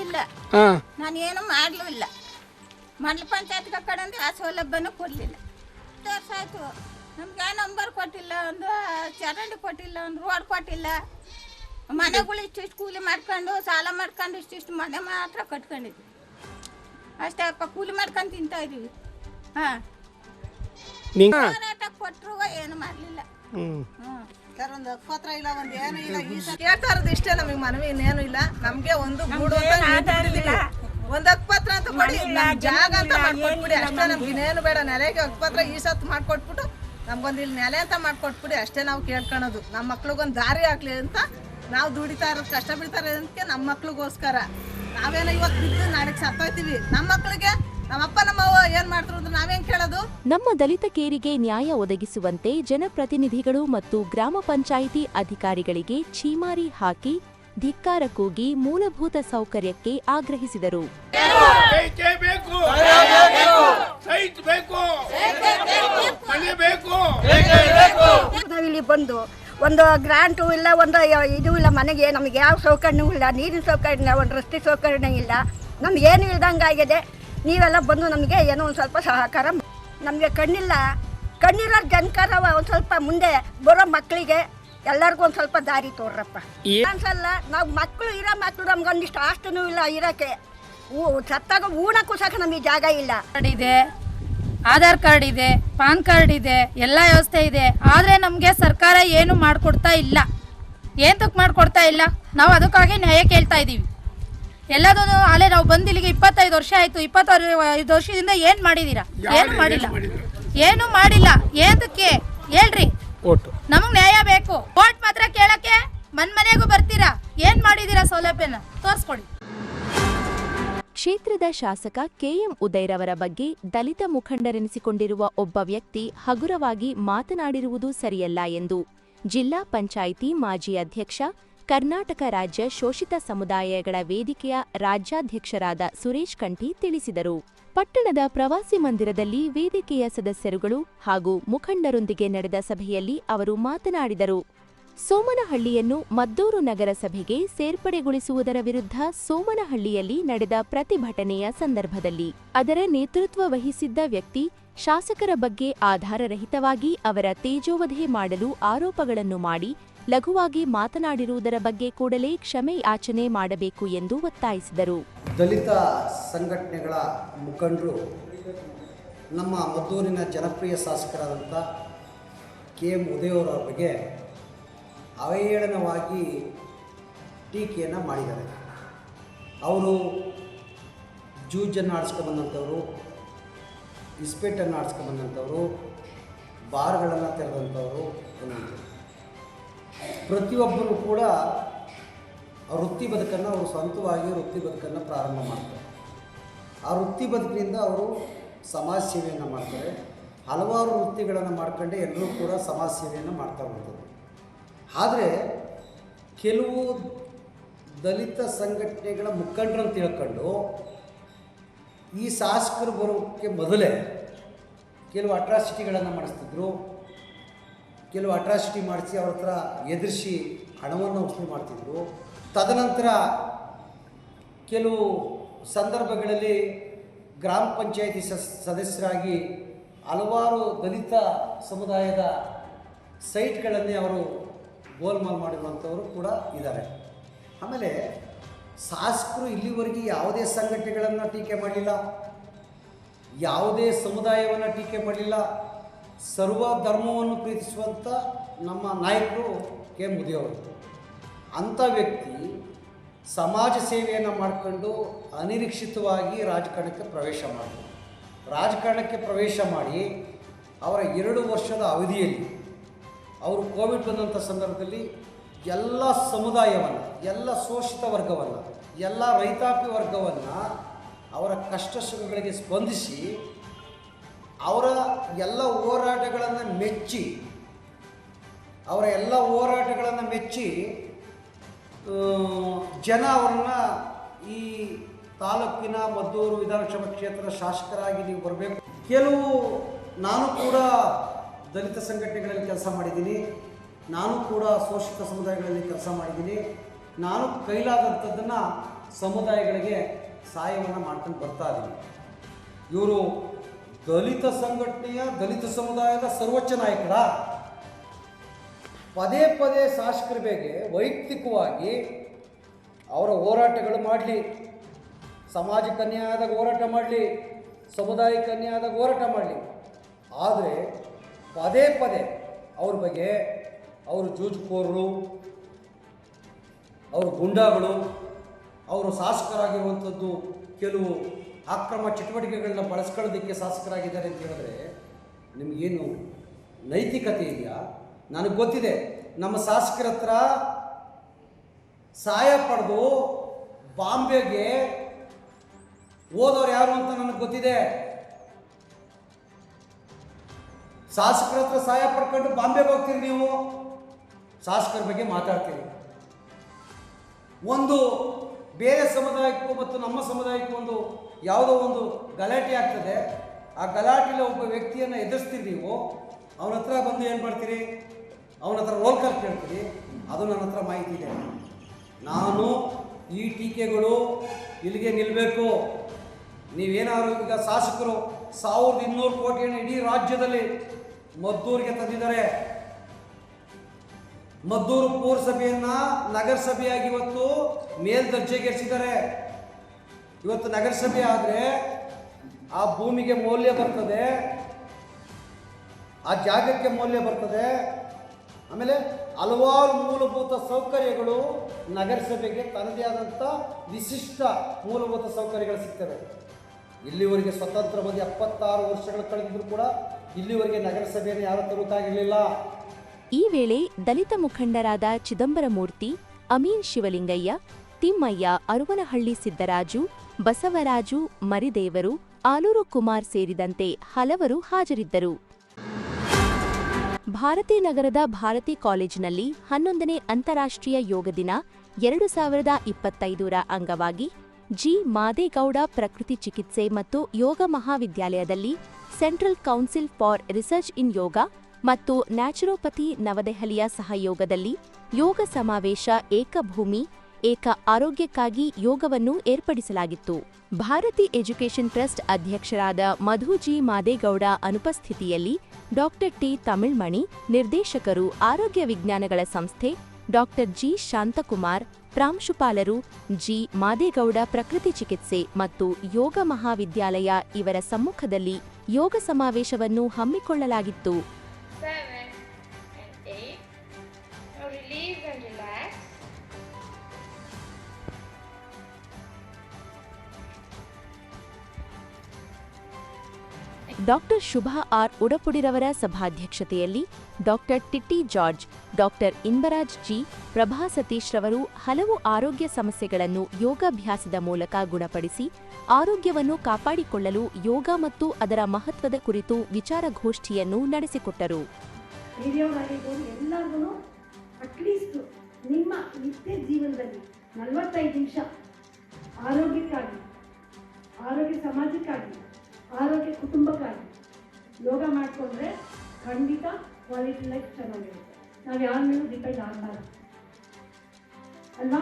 ಇಲ್ಲ ಹಾಂ. ನಾನು ಏನು ಮಾಡ್ಲೂ ಇಲ್ಲ. ಮಂಡಲ ಪಂಚಾಯತ್ ಕಡೆಯಿಂದ ಆ ಸೌಲಭ್ಯನೂ ಕೊಡಲಿಲ್ಲ. ವರ್ಷ ಆಯಿತು. ನಮ್ಗೆ ನಂಬರ್ ಕೊಟ್ಟಿಲ್ಲ ಒಂದು ಚರಂಡಿ ಕೊಟ್ಟಿಲ್ಲ ಒಂದು ರೋಡ್ ಕೊಟ್ಟಿಲ್ಲ. ಮನೆಗಳು ಇಷ್ಟಿಷ್ಟು ಕೂಲಿ ಮಾಡ್ಕೊಂಡು ಸಾಲ ಮಾಡ್ಕೊಂಡು ಇಷ್ಟಿಷ್ಟು ಮನೆ ಮಾತ್ರ ಕಟ್ಕೊಂಡಿದ್ವಿ. ಅಷ್ಟೇ ಅಪ್ಪ ಕೂಲಿ ಮಾಡ್ಕೊಂಡು ತಿಂತಾ ಇದೀವಿ. ಹಾಂ. ಹೋರಾಟ ಕೊಟ್ಟರು ಏನು ಮಾಡಲಿಲ್ಲ. ಹ್ಞೂ ಸರ್ ಒಂದು ಇಲ್ಲ ಒಂದು ಏನು ಇಲ್ಲ ಈ ಕೇಳ್ತಾ ಇರೋದು ಇಷ್ಟೇ ನಮಗೆ ಮನವಿ ಇನ್ನೇನು ಇಲ್ಲ. ನಮ್ಗೆ ಒಂದು ಗೂಡು ಅಂತ. ಒಂದು ಅಂತ ಕೊಡಿ. ಜಾಗ ಅಂತ ಮಾಡ್ಕೊಟ್ಬಿಡಿ. ಅಷ್ಟೇ ನಮ್ಗೆ ಇನ್ನೇನು ಬೇಡ. ನೆಲೆಗೆ ಹಕ್ಕುಪತ್ರ ಈ ಸತ್ತು ಮಾಡ್ಕೊಟ್ಬಿಟ್ಟು ನಮ್ಗೊಂದು ಇಲ್ಲಿ ನೆಲೆ ಅಂತ ಮಾಡ್ಕೊಟ್ಬಿಡಿ. ಅಷ್ಟೇ ನಾವು ಕೇಳ್ಕೊಳೋದು. ನಮ್ಮ ಮಕ್ಳಿಗೊಂದು ದಾರಿ ಆಗ್ಲಿ ಅಂತ ನಾವು ದುಡಿತಾ ಇರೋದು ಕಷ್ಟ ಬಿಡ್ತಾರೆ ಅದಕ್ಕೆ ನಮ್ಮ ಮಕ್ಳಿಗೋಸ್ಕರ. ನಾವೇನೋ ಇವತ್ತು ಬಿದ್ದು ನಾಳೆಗೆ ಸತ್ತೋಯ್ತೀವಿ. ನಮ್ಮ ಮಕ್ಳಿಗೆ ನಮ್ಮಪ್ಪ ನಮ್ಮವ್ವ ಏನ್ ಮಾಡ್ತಾರೆ ಅಂದ್ರೆ ನಾವೇನ್ ಕೇಳೋದು? ನಮ್ಮ ದಲಿತ ಕೇರಿಗೆ ನ್ಯಾಯ ಒದಗಿಸುವಂತೆ ಜನಪ್ರತಿನಿಧಿಗಳು ಮತ್ತು ಗ್ರಾಮ ಪಂಚಾಯಿತಿ ಅಧಿಕಾರಿಗಳಿಗೆ ಛೀಮಾರಿ ಹಾಕಿ ಧಿಕ್ಕಾರ ಕೂಗಿ ಮೂಲಭೂತ ಸೌಕರ್ಯಕ್ಕೆ ಆಗ್ರಹಿಸಿದರು. ಬೇಕೇ ಬೇಕು. ಸೈಟ್ ಬೇಕು. ಮನೆ ಬೇಕು. ನಾವಿಲ್ಲಿ ಬಂದು ಒಂದು ಗ್ರಾಂಟು ಇಲ್ಲ ಒಂದು ಇದು ಇಲ್ಲ ಮನೆಗೆ ನಮಗೆ ಯಾವ ಸೌಕರ್ಯವೂ ಇಲ್ಲ ನೀರಿನ ಸೌಕರ್ಯ ಇಲ್ಲ ಒಂದು ರಸ್ತೆ ಸೌಕರ್ಯ ಇಲ್ಲ. ನಮ್ಗೆ ಇಲ್ದಂಗೆ ಆಗಿದೆ ನೀವೆಲ್ಲ ಬಂದು ನಮಗೆ ಏನೋ ಒಂದು ಸ್ವಲ್ಪ ಸಹಕಾರ ನಮಗೆ ಕಣ್ಣಿಲ್ಲ. ಕಣ್ಣಿರೋ ಜನಕರ ಒಂದು ಸ್ವಲ್ಪ ಮುಂದೆ ಬರೋ ಮಕ್ಕಳಿಗೆ ಎಲ್ಲರಿಗೂ ಒಂದು ಸ್ವಲ್ಪ ದಾರಿ ತೋರ್ರಪ್ಪ. ಅನ್ಸಲ್ಲ ನಾವು ಮಕ್ಕಳು ಇರೋ ಮಕ್ಕಳು ನಮ್ಗೆ ಒಂದಿಷ್ಟು ಆಸ್ತಿನೂ ಇಲ್ಲ ಇರೋಕ್ಕೆ. ಸತ್ತಾಗ ಊಣಕ್ಕೂ ಸಾಕು ನಮಗೆ ಜಾಗ ಇಲ್ಲ. ಇದೆ ಆಧಾರ್ ಕಾರ್ಡ್ ಇದೆ ಪಾನ್ ಕಾರ್ಡ್ ಇದೆ ಎಲ್ಲ ವ್ಯವಸ್ಥೆ ಇದೆ. ಆದರೆ ನಮಗೆ ಸರ್ಕಾರ ಏನು ಮಾಡಿಕೊಡ್ತಾ ಇಲ್ಲ. ಏಂತಕ್ಕೆ ಮಾಡಿಕೊಡ್ತಾ ಇಲ್ಲ? ನಾವು ಅದಕ್ಕಾಗಿ ನ್ಯಾಯ ಕೇಳ್ತಾ ಇದ್ದೀವಿ ಎಲ್ಲದೂ ಅಲ್ಲೇ ನಾವು ಬಂದು ಇಲ್ಲಿಗೆ ಇಪ್ಪತ್ತೈದು ವರ್ಷ ಆಯ್ತು. ಇಪ್ಪತ್ತಾರು ಐದು ವರ್ಷದಿಂದ ಏನ್ ಮಾಡಿದೀರಾ? ಏನು ಮಾಡಿಲ್ಲ? ಏನು ಮಾಡಿಲ್ಲ. ಏಂತಕ್ಕೆ? ಹೇಳ್ರಿ. ನಮಗ್ ನಮಗೆ ನ್ಯಾಯ ಬೇಕು. ಕೋರ್ಟ್ ಮಾತ್ರ ಕೇಳಕ್ಕೆ ಮನ್ ಮನೆಗೂ ಬರ್ತೀರಾ? ಏನ್ ಮಾಡಿದೀರಾ ಸೌಲಭ್ಯನ? ತೋರಿಸ್ಕೊಡಿ. ಕ್ಷೇತ್ರದ ಶಾಸಕ ಕೆಎಂ ಉದಯ್ರವರ ಬಗ್ಗೆ ದಲಿತ ಮುಖಂಡರೆನಿಸಿಕೊಂಡಿರುವ ಒಬ್ಬ ವ್ಯಕ್ತಿ ಹಗುರವಾಗಿ ಮಾತನಾಡಿರುವುದು ಸರಿಯಲ್ಲ ಎಂದು ಜಿಲ್ಲಾ ಪಂಚಾಯಿತಿ ಮಾಜಿ ಅಧ್ಯಕ್ಷ ಕರ್ನಾಟಕ ರಾಜ್ಯ ಶೋಷಿತ ಸಮುದಾಯಗಳ ವೇದಿಕೆಯ ರಾಜ್ಯಾಧ್ಯಕ್ಷರಾದ ಸುರೇಶ್ ಕಂಠಿ ತಿಳಿಸಿದರು. ಪಟ್ಟಣದ ಪ್ರವಾಸಿ ಮಂದಿರದಲ್ಲಿ ವೇದಿಕೆಯ ಸದಸ್ಯರುಗಳು ಹಾಗೂ ಮುಖಂಡರೊಂದಿಗೆ ನಡೆದ ಸಭೆಯಲ್ಲಿ ಅವರು ಮಾತನಾಡಿದರು. ಸೋಮನಹಳ್ಳಿಯನ್ನು ಮದ್ದೂರು ನಗರಸಭೆಗೆ ಸೇರ್ಪಡೆಗೊಳಿಸುವುದರ ವಿರುದ್ಧ ಸೋಮನಹಳ್ಳಿಯಲ್ಲಿ ನಡೆದ ಪ್ರತಿಭಟನೆಯ ಸಂದರ್ಭದಲ್ಲಿ ಅದರ ನೇತೃತ್ವ ವಹಿಸಿದ್ದ ವ್ಯಕ್ತಿ ಶಾಸಕರ ಬಗ್ಗೆ ಆಧಾರರಹಿತವಾಗಿ ಅವರ ತೇಜೋವಧೆ ಮಾಡಲು ಆರೋಪಗಳನ್ನು ಮಾಡಿ ಲಘುವಾಗಿ ಮಾತನಾಡಿರುವುದರ ಬಗ್ಗೆ ಕೂಡಲೇ ಕ್ಷಮೆ ಯಾಚನೆ ಮಾಡಬೇಕು ಎಂದು ಒತ್ತಾಯಿಸಿದರು. ದಲಿತ ಸಂಘಟನೆಗಳ ಮುಖಂಡರು, ನಮ್ಮ ಮದ್ದೂರಿನ ಜನಪ್ರಿಯ ಶಾಸಕರಾದಂಥ ಕೆ ಎಂ ಉದಯವರ ಬಗ್ಗೆ ಅವಹೇಳನವಾಗಿ ಟೀಕೆಯನ್ನು ಮಾಡಿದ್ದಾರೆ. ಅವರು ಜೂಜನ್ನು ಆಡಿಸ್ಕೊಂಬಂದಂಥವ್ರು ಇಸ್ಪೇಟನ್ನು ಆಡಿಸ್ಕೊಂಬಂದಂಥವ್ರು ಬಾರ್ಗಳನ್ನು ತೆರೆದಂಥವರು ಅನ್ನೋದು ಪ್ರತಿಯೊಬ್ಬರು ಕೂಡ ವೃತ್ತಿ ಬದುಕನ್ನು ಅವರು ಸ್ವಂತವಾಗಿ ವೃತ್ತಿ ಬದುಕನ್ನು ಪ್ರಾರಂಭ ಮಾಡ್ತಾರೆ. ಆ ವೃತ್ತಿ ಬದುಕಿನಿಂದ ಅವರು ಸಮಾಜ ಸೇವೆಯನ್ನು ಮಾಡ್ತಾರೆ. ಹಲವಾರು ವೃತ್ತಿಗಳನ್ನು ಮಾಡ್ಕೊಂಡೆ ಎಲ್ಲರೂ ಕೂಡ ಸಮಾಜ ಸೇವೆಯನ್ನು ಮಾಡ್ತಾ ಹೋಗ್ತಾರೆ. ಆದರೆ ಕೆಲವು ದಲಿತ ಸಂಘಟನೆಗಳ ಮುಖಂಡರನ್ನು ತಿಳ್ಕೊಂಡು ಈ ಶಾಸಕರು ಬರೋಕ್ಕೆ ಮೊದಲೇ ಕೆಲವು ಅಟ್ರಾಸಿಟಿಗಳನ್ನು ಮಾಡಿಸ್ತಿದ್ರು. ಕೆಲವು ಅಟ್ರಾಸಿಟಿ ಮಾಡಿಸಿ ಅವ್ರ ಹತ್ರ ಎದುರಿಸಿ ಹಣವನ್ನು ವಸೂಲಿ ಮಾಡ್ತಿದ್ರು. ತದನಂತರ ಕೆಲವು ಸಂದರ್ಭಗಳಲ್ಲಿ ಗ್ರಾಮ ಪಂಚಾಯಿತಿ ಸದಸ್ಯರಾಗಿ ಹಲವಾರು ದಲಿತ ಸಮುದಾಯದ ಸೈಟ್ಗಳನ್ನೇ ಅವರು ಗೋಲ್ಮಾಲ್ ಮಾಡಿರುವಂಥವರು ಕೂಡ ಇದ್ದಾರೆ. ಆಮೇಲೆ ಶಾಸಕರು ಇಲ್ಲಿವರೆಗೆ ಯಾವುದೇ ಸಂಘಟನೆಗಳನ್ನು ಟೀಕೆ ಮಾಡಲಿಲ್ಲ. ಯಾವುದೇ ಸಮುದಾಯವನ್ನು ಟೀಕೆ ಮಾಡಲಿಲ್ಲ. ಸರ್ವ ಧರ್ಮವನ್ನು ಪ್ರೀತಿಸುವಂಥ ನಮ್ಮ ನಾಯಕರು ಕೆ. ಮುದಿಯವರು ಅಂಥ ವ್ಯಕ್ತಿ ಸಮಾಜ ಸೇವೆಯನ್ನು ಮಾಡಿಕೊಂಡು ಅನಿರೀಕ್ಷಿತವಾಗಿ ರಾಜಕಾರಣಕ್ಕೆ ಪ್ರವೇಶ ಮಾಡಿದರು ರಾಜಕಾರಣಕ್ಕೆ ಪ್ರವೇಶ ಮಾಡಿ ಅವರ ಎರಡು ವರ್ಷದ ಅವಧಿಯಲ್ಲಿ ಅವರು ಕೋವಿಡ್ ಬಂದಂಥ ಸಂದರ್ಭದಲ್ಲಿ ಎಲ್ಲ ಸಮುದಾಯವನ್ನು, ಎಲ್ಲ ಶೋಷಿತ ವರ್ಗವನ್ನು, ಎಲ್ಲ ರೈತಾಪಿ ವರ್ಗವನ್ನು ಅವರ ಕಷ್ಟ ಸುಖಗಳಿಗೆ ಸ್ಪಂದಿಸಿ ಅವರ ಎಲ್ಲ ಹೋರಾಟಗಳನ್ನು ಮೆಚ್ಚಿ, ಅವರ ಎಲ್ಲ ಹೋರಾಟಗಳನ್ನು ಮೆಚ್ಚಿ ಜನ ಅವರನ್ನು ಈ ತಾಲೂಕಿನ ಮದ್ದೂರು ವಿಧಾನಸಭಾ ಕ್ಷೇತ್ರದ ಶಾಸಕರಾಗಿ ನೀವು ಬರಬೇಕು. ಕೆಲವು, ನಾನು ಕೂಡ ದಲಿತ ಸಂಘಟನೆಗಳಲ್ಲಿ ಕೆಲಸ ಮಾಡಿದ್ದೀನಿ. ನಾನು ಕೂಡ ಶೋಷಿತ ಸಮುದಾಯಗಳಲ್ಲಿ ಕೆಲಸ ಮಾಡಿದ್ದೀನಿ. ನಾನು ಕೈಲಾದಂಥದ್ದನ್ನು ಸಮುದಾಯಗಳಿಗೆ ಸಹಾಯವನ್ನು ಮಾಡ್ಕೊಂಡು ಬರ್ತಾ ಇದ್ದೀನಿ ಇವರು ದಲಿತ ಸಂಘಟನೆಯ ದಲಿತ ಸಮುದಾಯದ ಸರ್ವೋಚ್ಚ ನಾಯಕರ. ಪದೇ ಪದೇ ಶಾಸಕರ ವೈಯಕ್ತಿಕವಾಗಿ ಅವರ ಹೋರಾಟಗಳು ಮಾಡಲಿ. ಸಮಾಜ ಕನ್ಯಾದಾಗ ಹೋರಾಟ ಮಾಡಲಿ ಸಮುದಾಯಕ್ಕೆ ಕನ್ಯಾದಾಗ ಹೋರಾಟ ಮಾಡಲಿ. ಆದರೆ ಪದೇ ಪದೇ ಅವ್ರ ಬಗ್ಗೆ ಅವರು ಜೂಜುಕೋರರು, ಅವರು ಗುಂಡಾಗಳು, ಅವರು ಶಾಸಕರಾಗಿರುವಂಥದ್ದು ಕೆಲವು ಅಕ್ರಮ ಚಟುವಟಿಕೆಗಳನ್ನ ಬಳಸ್ಕೊಳ್ಳೋದಕ್ಕೆ ಶಾಸಕರಾಗಿದ್ದಾರೆ ಅಂತ ಹೇಳಿದ್ರೆ ನಿಮಗೇನು ನೈತಿಕತೆ ಇದೆಯಾ? ನನಗೆ ಗೊತ್ತಿದೆ. ನಮ್ಮ ಶಾಸಕರ ಹತ್ರ ಸಹಾಯ ಪಡೆದು ಬಾಂಬೆಗೆ ಓದೋರು ಯಾರು ಅಂತ ನನಗೆ ಗೊತ್ತಿದೆ. ಶಾಸಕರ ಹತ್ರ ಸಹಾಯ ಪಡ್ಕೊಂಡು ಬಾಂಬೆಗೆ ಹೋಗ್ತೀರಿ ನೀವು? ಶಾಸಕರ ಬಗ್ಗೆ ಮಾತಾಡ್ತೀರಿ ಒಂದು ಬೇರೆ ಸಮುದಾಯಕ್ಕೂ ಮತ್ತು ನಮ್ಮ ಸಮುದಾಯಕ್ಕೂ ಒಂದು ಯಾವುದೋ ಒಂದು ಗಲಾಟೆ ಆಗ್ತದೆ, ಆ ಗಲಾಟೆಯಲ್ಲಿ ಒಬ್ಬ ವ್ಯಕ್ತಿಯನ್ನು ಎದುರಿಸ್ತೀರಿ ನೀವು, ಅವನ ಹತ್ರ ಬಂದು ಏನು ಮಾಡ್ತೀರಿ? ಅವನ ಹತ್ರ ರೋಲ್ ಕಾಲ್ ಕೇಳ್ತೀರಿ, ಅದು ನನ್ನ ಹತ್ರ ಮಾಹಿತಿ ಇದೆ. ನಾನು ಈ ಟೀಕೆಗಳು ಇಲ್ಲಿಗೆ ನಿಲ್ಲಬೇಕು ನೀವೇನಾದ್ರು ಈಗ ಶಾಸಕರು, ಸಾವಿರದ ಇನ್ನೂರು ಕೋಟಿಯನ್ನು ಇಡೀ ರಾಜ್ಯದಲ್ಲಿ ಮದ್ದೂರಿಗೆ ತಂದಿದ್ದಾರೆ. ಮದ್ದೂರು ಪೌರಸಭೆಯನ್ನ ನಗರಸಭೆಯಾಗಿ ಇವತ್ತು ಮೇಲ್ದರ್ಜೆಗೇರಿಸಿದ್ದಾರೆ. ಇವತ್ತು ನಗರಸಭೆ ಆದರೆ ಆ ಭೂಮಿಗೆ ಮೌಲ್ಯ ಬರ್ತದೆ, ಆ ಜಾಗಕ್ಕೆ ಮೌಲ್ಯ ಬರ್ತದೆ. ಆಮೇಲೆ ಹಲವಾರು ಮೂಲಭೂತ ಸೌಕರ್ಯಗಳು ನಗರಸಭೆಗೆ ತನ್ನದೇ ಆದಂಥ ವಿಶಿಷ್ಟ ಮೂಲಭೂತ ಸೌಕರ್ಯಗಳು ಸಿಗ್ತವೆ. ಇಲ್ಲಿವರೆಗೆ ಸ್ವತಂತ್ರ ಬಂದು ಎಪ್ಪತ್ತಾರು ವರ್ಷಗಳು ಕಳೆದಿದ್ರು ಕೂಡ ಇಲ್ಲಿವರೆಗೆ ನಗರಸಭೆಯನ್ನು ಯಾರು ತರುತ್ತಾಗಿರಲಿಲ್ಲ. ಈ ವೇಳೆ ದಲಿತ ಮುಖಂಡರಾದ ಚಿದಂಬರಮೂರ್ತಿ ಅಮೀನ್ ಶಿವಲಿಂಗಯ್ಯ, ತಿಮ್ಮಯ್ಯ, ಅರುವನಹಳ್ಳಿ ಸಿದ್ದರಾಜು ಬಸವರಾಜು, ಮರಿದೇವರು, ಆಲೂರು ಕುಮಾರ್ ಸೇರಿದಂತೆ ಹಲವರು ಹಾಜರಿದ್ದರು. ಭಾರತಿ ನಗರದ ಭಾರತಿ ಕಾಲೇಜಿನಲ್ಲಿ ಹನ್ನೊಂದನೇ ಅಂತಾರಾಷ್ಟ್ರೀಯ ಯೋಗ ದಿನ ಎರಡು ಸಾವಿರದ ಇಪ್ಪತ್ತೈದರ ಅಂಗವಾಗಿ ಜಿ. ಮಾದೇಗೌಡ ಪ್ರಕೃತಿ ಚಿಕಿತ್ಸೆ ಮತ್ತು ಯೋಗ ಮಹಾವಿದ್ಯಾಲಯದಲ್ಲಿ central council for research in yoga ಮತ್ತು ನ್ಯಾಚುರೋಪತಿ ನವದೆಹಲಿಯ ಸಹಯೋಗದಲ್ಲಿ ಯೋಗ ಸಮಾವೇಶ ಏಕಭೂಮಿ ಏಕ ಆರೋಗ್ಯಕ್ಕಾಗಿ ಯೋಗವನ್ನು ಏರ್ಪಡಿಸಲಾಗಿತ್ತು. ಭಾರತಿ ಎಜುಕೇಷನ್ ಟ್ರಸ್ಟ್ ಅಧ್ಯಕ್ಷರಾದ ಮಧುಜಿ ಮಾದೇಗೌಡ ಅನುಪಸ್ಥಿತಿಯಲ್ಲಿ ಡಾಕ್ಟರ್ ಟಿ ತಮಿಳ್ಮಣಿ, ನಿರ್ದೇಶಕರು ಆರೋಗ್ಯ ವಿಜ್ಞಾನಗಳ ಸಂಸ್ಥೆ, ಡಾಕ್ಟರ್ ಜಿ ಶಾಂತಕುಮಾರ್, ಪ್ರಾಂಶುಪಾಲರು ಜಿ ಮಾದೇಗೌಡ ಪ್ರಕೃತಿ ಚಿಕಿತ್ಸೆ ಮತ್ತು ಯೋಗ ಮಹಾವಿದ್ಯಾಲಯ ಇವರ ಸಮ್ಮುಖದಲ್ಲಿ ಯೋಗ ಸಮಾವೇಶವನ್ನು ಹಮ್ಮಿಕೊಳ್ಳಲಾಗಿತ್ತು. ಡಾಕ್ಟರ್ ಶುಭಾ ಆರ್ ಉಡಪುಡಿರವರ ಸಭಾಧ್ಯಕ್ಷತೆಯಲ್ಲಿ doctor Titti George, doctor Inbaraj G, Prabha ಸತೀಶ್ರವರು ಹಲವು ಆರೋಗ್ಯ ಸಮಸ್ಯೆಗಳನ್ನು ಯೋಗಾಭ್ಯಾಸದ ಮೂಲಕ ಗುಣಪಡಿಸಿ ಆರೋಗ್ಯವನ್ನು ಕಾಪಾಡಿಕೊಳ್ಳಲು ಯೋಗ ಮತ್ತು ಅದರ ಮಹತ್ವದ ಕುರಿತು ವಿಚಾರಗೋಷ್ಠಿಯನ್ನು ನಡೆಸಿಕೊಟ್ಟರು. ನಿಮ್ಮ ನಿತ್ಯ ಜೀವನದಲ್ಲಿ ನಲವತ್ತೈದು ನಿಮಿಷ ಆರೋಗ್ಯಕ್ಕಾಗಿ, ಆರೋಗ್ಯ ಸಮಾಜಕ್ಕಾಗಿ ಆರೋಗ್ಯ ಕುಟುಂಬಕ್ಕಾಗಿ ಯೋಗ ಮಾಡಿಕೊಂಡ್ರೆ ಖಂಡಿತ ಕ್ವಾಲಿಟಿ ಲೈಫ್ ಚೆನ್ನಾಗಿರುತ್ತೆ. ನಾವು ಯಾರ ಮೇಲೂ ಡಿಪೆಂಡ್ ಆಗಬಾರ್ದು. ಅಲ್ವಾ?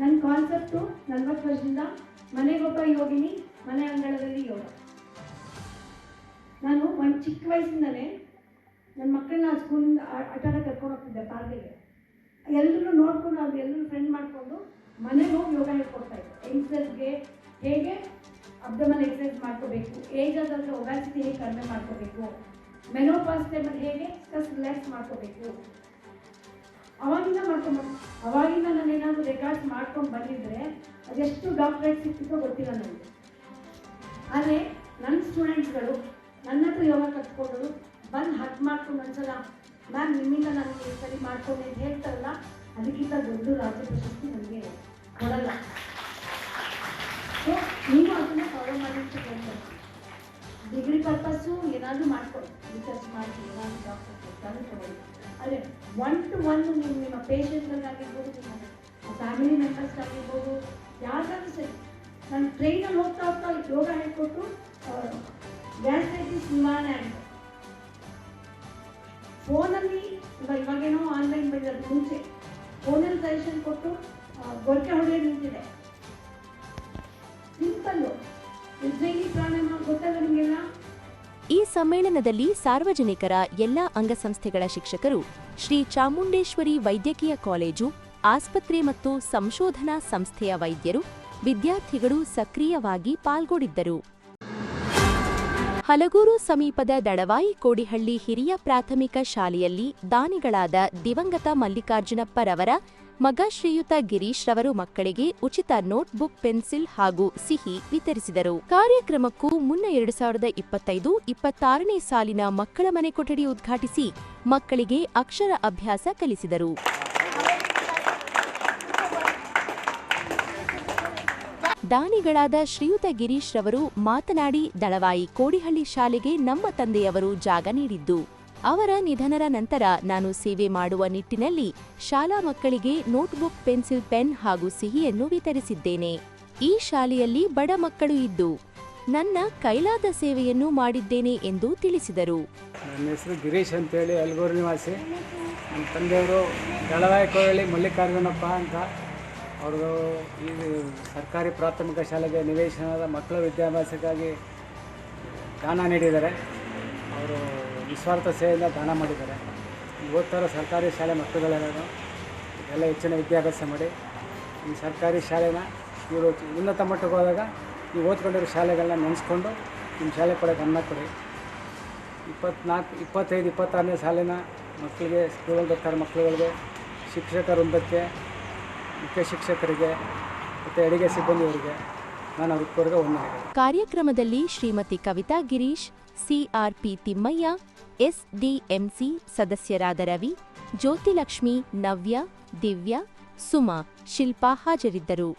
ನನ್ನ ಕಾನ್ಸೆಪ್ಟು ನಲ್ವತ್ತು ವರ್ಷದಿಂದ ಮನೆಗೊಬ್ಬ ಯೋಗಿನಿ, ಮನೆ ಅಂಗಳದಲ್ಲಿ ಯೋಗ. ನಾನು ಒಂದು ಚಿಕ್ಕ ವಯಸ್ಸಿಂದಲೇ ನನ್ನ ಮಕ್ಕಳನ್ನ ಸ್ಕೂಲಿಂದ ಆಟ ಆಡ ಕರ್ಕೊಂಡು ಹೋಗ್ತಿದ್ದೆ ಪಾರ್ಕಿಗೆ. ಎಲ್ಲರೂ ನೋಡ್ಕೊಂಡು ಅವ್ರು ಎಲ್ಲರೂ ಫ್ರೆಂಡ್ ಮಾಡಿಕೊಂಡು ಮನೆಗೆ ಹೋಗಿ ಯೋಗ ಹೇಳ್ಕೊಡ್ತಾ ಇದ್ದೆ. ಯಂಗ್ಸ್ಟರ್ಸ್ಗೆ ಹೇಗೆ ಅಬ್ಡಮನ್ ಎಕ್ಸಸೈಸ್ ಮಾಡ್ಕೋಬೇಕು. ಏಜ್ ಆದಂದ್ರೆ ಒಬ್ಯಾಸಿಟಿ ಹೇಗೆ ಕಡಿಮೆ ಮಾಡ್ಕೋಬೇಕು? ಮೆನೋಪಾಸ್ ಟೈಮಲ್ಲಿ ಹೇಗೆ ಸ್ಟ್ರೆಸ್ ರಿಲ್ಯಾಕ್ಸ್ ಮಾಡ್ಕೋಬೇಕು? ಅವಾಗಿಂದ ಮಾಡ್ಕೊಂಡು ಅವಾಗಿಂದ ನಾನು ಏನಾದರೂ ರೆಕಾರ್ಡ್ಸ್ ಮಾಡ್ಕೊಂಡು ಬಂದಿದ್ರೆ ಅದೆಷ್ಟು ಡಾಕ್ಟ್ರೇಟ್ ಸಿಕ್ಕಿತ್ತೋ ಗೊತ್ತಿಲ್ಲ ನನಗೆ ಆದರೆ ನನ್ನ ಸ್ಟೂಡೆಂಟ್ಸ್ಗಳು ನನ್ನ ಹತ್ರ ಯೋಗ ಕಟ್ಕೊಂಡು ಬಂದು ಹಕ್ ಮಾಡ್ಕೊಂಡು ಒಂದ್ಸಲ ಮ್ಯಾಮ್ ನಿಮ್ಮಿಂದ ನಾನು ಸರಿ ಮಾಡ್ಕೊಂಡು ಹೇಳ್ತಾರಲ್ಲ, ಅದಕ್ಕಿಂತ ದೊಡ್ಡ ರಾಜ್ಯ ಪ್ರಶಸ್ತಿ ನನಗೆ ಕೊಡಲ್ಲ. ಸೊ ನೀವು ಅದನ್ನು ಫಾಲೋ ಮಾಡಿ ಅಂತ ಡಿಗ್ರಿ ಪರ್ಪಸ್ಸು ಏನಾದರೂ ಮಾಡ್ಕೊಳ್ಳಿ. ರಿಸರ್ಚ್ ಮಾಡಿ ಏನಾದರೂ ಡಾಕ್ಟರ್ ಕೊಡ್ತಾನೆ ತಗೊಳ್ಳಿ. ಆದರೆ ಒನ್ ಟು ಒನ್ ನೀವು ನಿಮ್ಮ ಪೇಷಂಟ್ಗಳಿಗಾಗಿರ್ಬೋದು ನಿಮ್ಮ ಫ್ಯಾಮಿಲಿ ಮೆಂಬರ್ಸ್ಗಾಗಿರ್ಬೋದು ಯಾರಿಗಾದ್ರೂ ಸರಿ. ನಾನು ಟ್ರೈನಲ್ಲಿ ಹೋಗ್ತಾ ಹೋಗ್ತಾ ಯೋಗ ಹೇಳ್ಕೊಟ್ಟು ಗ್ಯಾಸ್ಟ್ರೈಟಿಸ್ ನಿವಾರಣೆ ಆಗಿದೆ. ಫೋನಲ್ಲಿ ಇವಾಗ ಇವಾಗೇನೋ ಆನ್ಲೈನ್ ಬಂದಿರೋದು ಮುಂಚೆ. ಫೋನಲ್ಲಿ ಸಜೆಷನ್ ಕೊಟ್ಟು ಗೊರಕೆ ಹೊಡೆಯೋದು ನಿಂತಿದೆ. ಈ ಸಮ್ಮೇಳನದಲ್ಲಿ ಸಾರ್ವಜನಿಕರ ಎಲ್ಲಾ ಅಂಗಸಂಸ್ಥೆಗಳ ಶಿಕ್ಷಕರು, ಶ್ರೀ ಚಾಮುಂಡೇಶ್ವರಿ ವೈದ್ಯಕೀಯ ಕಾಲೇಜು, ಆಸ್ಪತ್ರೆ ಮತ್ತು ಸಂಶೋಧನಾ ಸಂಸ್ಥೆಯ ವೈದ್ಯರು, ವಿದ್ಯಾರ್ಥಿಗಳು ಸಕ್ರಿಯವಾಗಿ ಪಾಲ್ಗೊಂಡಿದ್ದರು. ಹಲಗೂರು ಸಮೀಪದ ದಳವಾಯಿ ಕೋಡಿಹಳ್ಳಿ ಹಿರಿಯ ಪ್ರಾಥಮಿಕ ಶಾಲೆಯಲ್ಲಿ ದಾನಿಗಳಾದ ದಿವಂಗತ ಮಲ್ಲಿಕಾರ್ಜುನಪ್ಪರವರ ಮಗ ಶ್ರೀಯುತ ಗಿರೀಶ್ ರವರು ಮಕ್ಕಳಿಗೆ ಉಚಿತ ನೋಟ್ಬುಕ್ ಪೆನ್ಸಿಲ್ ಹಾಗೂ ಸಿಹಿ ವಿತರಿಸಿದರು. ಕಾರ್ಯಕ್ರಮಕ್ಕೂ ಮುನ್ನ ಎರಡು ಸಾವಿರದ ಇಪ್ಪತ್ತೈದು ಇಪ್ಪತ್ತಾರನೇ ಸಾಲಿನ ಮಕ್ಕಳ ಮನೆ ಕೊಠಡಿ ಉದ್ಘಾಟಿಸಿ ಮಕ್ಕಳಿಗೆ ಅಕ್ಷರ ಅಭ್ಯಾಸ ಕಲಿಸಿದರು. ದಾನಿಗಳಾದ ಶ್ರೀಯುತ ಗಿರೀಶ್ ರವರು ಮಾತನಾಡಿ, ದಳವಾಯಿ ಕೋಡಿಹಳ್ಳಿ ಶಾಲೆಗೆ ನಮ್ಮ ತಂದೆಯವರು ಜಾಗ ನೀಡಿದ್ದು. ಅವರ ನಿಧನರ ನಂತರ ನಾನು ಸೇವೆ ಮಾಡುವ ನಿಟ್ಟಿನಲ್ಲಿ ಶಾಲಾ ಮಕ್ಕಳಿಗೆ ನೋಟ್ಬುಕ್, ಪೆನ್ಸಿಲ್, ಪೆನ್ ಹಾಗೂ ಸಿಹಿಯನ್ನು ವಿತರಿಸಿದ್ದೇನೆ. ಈ ಶಾಲೆಯಲ್ಲಿ ಬಡ ಮಕ್ಕಳು ಇದ್ದು, ನನ್ನ ಕೈಲಾದ ಸೇವೆಯನ್ನು ಮಾಡಿದ್ದೇನೆ ಎಂದು ತಿಳಿಸಿದರು. ನನ್ನ ಹೆಸರು ಗಿರೀಶ್ ಅಂತೇಳಿ, ಅಲ್ಗೂರು ನಿವಾಸಿ. ನಮ್ಮ ತಂದೆಯವರು ದಳವಾಯಿ ಕೋಳಿ ಮಲ್ಲಿಕಾರ್ಜುನಪ್ಪ ಅಂತ ಅವರು ಈ ಸರ್ಕಾರಿ ಪ್ರಾಥಮಿಕ ಶಾಲೆಗೆ ನಿವೇಶನದ ಮಕ್ಕಳ ವಿದ್ಯಾಭ್ಯಾಸಕ್ಕಾಗಿ ದಾನ ನೀಡಿದ್ದಾರೆ. ಅವರು ನಿಸ್ವಾರ್ಥ ಸೇವೆಯಿಂದ ದಾನ ಮಾಡಿದ್ದಾರೆ. ಓದ್ತಾರ ಸರ್ಕಾರಿ ಶಾಲೆ ಮಕ್ಕಳುಗಳೆಲ್ಲರೂ ಎಲ್ಲ ಹೆಚ್ಚಿನ ವಿದ್ಯಾಭ್ಯಾಸ ಮಾಡಿ ಈ ಸರ್ಕಾರಿ ಶಾಲೆನ ಇವರು ಉನ್ನತ ಮಟ್ಟಕ್ಕೆ ಹೋದಾಗ ನೀವು ಓದ್ಕೊಂಡಿರೋ ಶಾಲೆಗಳನ್ನ ನೆನೆಸ್ಕೊಂಡು ನಿಮ್ಮ ಶಾಲೆ ಕೂಡ ಗಮನ ಕೊಡಿ. ಇಪ್ಪತ್ನಾಲ್ಕು, ಇಪ್ಪತ್ತೈದು, ಇಪ್ಪತ್ತಾರನೇ ಸಾಲಿನ ಮಕ್ಕಳಿಗೆ ಸ್ಕೂಲಲ್ಲಿ ಬರ್ತಾರೆ ಮಕ್ಕಳುಗಳಿಗೆ ಶಿಕ್ಷಕ ವೃಂದಕ್ಕೆ ಮುಖ್ಯ ಶಿಕ್ಷಕರಿಗೆ ಮತ್ತು ಅಡಿಗೆ ಸಿಬ್ಬಂದಿಯವರಿಗೆ ನಾನು ಅವ್ರಿಗೆ ಒಂದು ಕಾರ್ಯಕ್ರಮದಲ್ಲಿ ಶ್ರೀಮತಿ ಕವಿತಾ ಗಿರೀಶ್, ಸಿಆರ್ಪಿ ತಿಮ್ಮಯ್ಯ, ಎಸ್ಡಿಎಂಸಿ ಸದಸ್ಯರಾದ ರವಿ, ಜ್ಯೋತಿಲಕ್ಷ್ಮಿ, ನವ್ಯ, ದಿವ್ಯ, ಸುಮಾ, ಶಿಲ್ಪಾ ಹಾಜರಿದ್ದರು.